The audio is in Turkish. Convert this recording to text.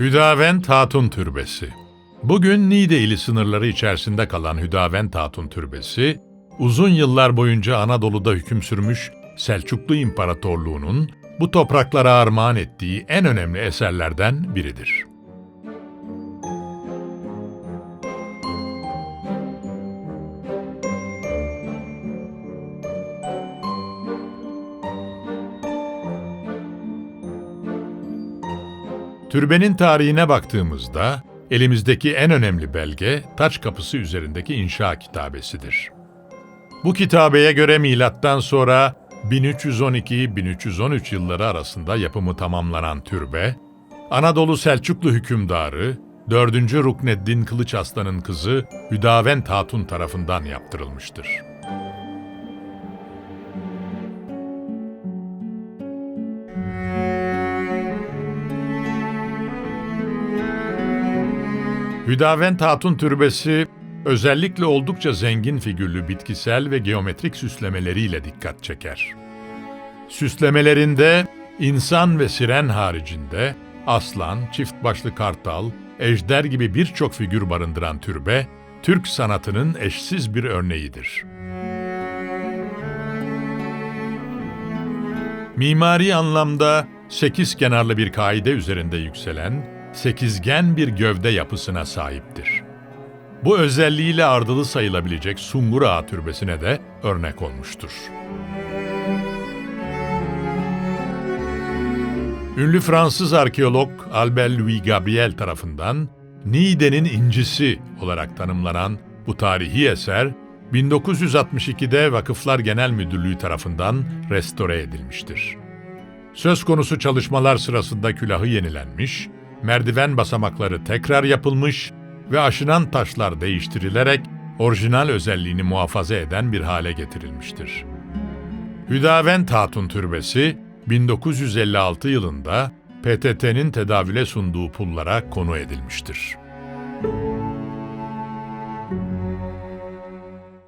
Hüdavent Hatun Türbesi Bugün Niğde ili sınırları içerisinde kalan Hüdavent Hatun Türbesi, uzun yıllar boyunca Anadolu'da hüküm sürmüş Selçuklu İmparatorluğu'nun bu topraklara armağan ettiği en önemli eserlerden biridir. Türbenin tarihine baktığımızda elimizdeki en önemli belge taç kapısı üzerindeki inşa kitabesidir. Bu kitabeye göre milattan sonra 1312-1313 yılları arasında yapımı tamamlanan türbe, Anadolu Selçuklu hükümdarı 4. Rukneddin Kılıç Aslan'ın kızı Hüdavent Hatun tarafından yaptırılmıştır. Hüdavent Hatun Türbesi özellikle oldukça zengin figürlü bitkisel ve geometrik süslemeleriyle dikkat çeker. Süslemelerinde insan ve siren haricinde aslan, çift başlı kartal, ejder gibi birçok figür barındıran türbe, Türk sanatının eşsiz bir örneğidir. Mimari anlamda sekiz kenarlı bir kaide üzerinde yükselen, sekizgen bir gövde yapısına sahiptir. Bu özelliğiyle ardılı sayılabilecek Sungur Ağa Türbesi'ne de örnek olmuştur. Ünlü Fransız arkeolog Albert Louis Gabriel tarafından Niğde'nin incisi olarak tanımlanan bu tarihi eser 1962'de Vakıflar Genel Müdürlüğü tarafından restore edilmiştir. Söz konusu çalışmalar sırasında külahı yenilenmiş, merdiven basamakları tekrar yapılmış ve aşınan taşlar değiştirilerek orijinal özelliğini muhafaza eden bir hale getirilmiştir. Hüdavent Hatun Türbesi 1956 yılında PTT'nin tedavüle sunduğu pullara konu edilmiştir.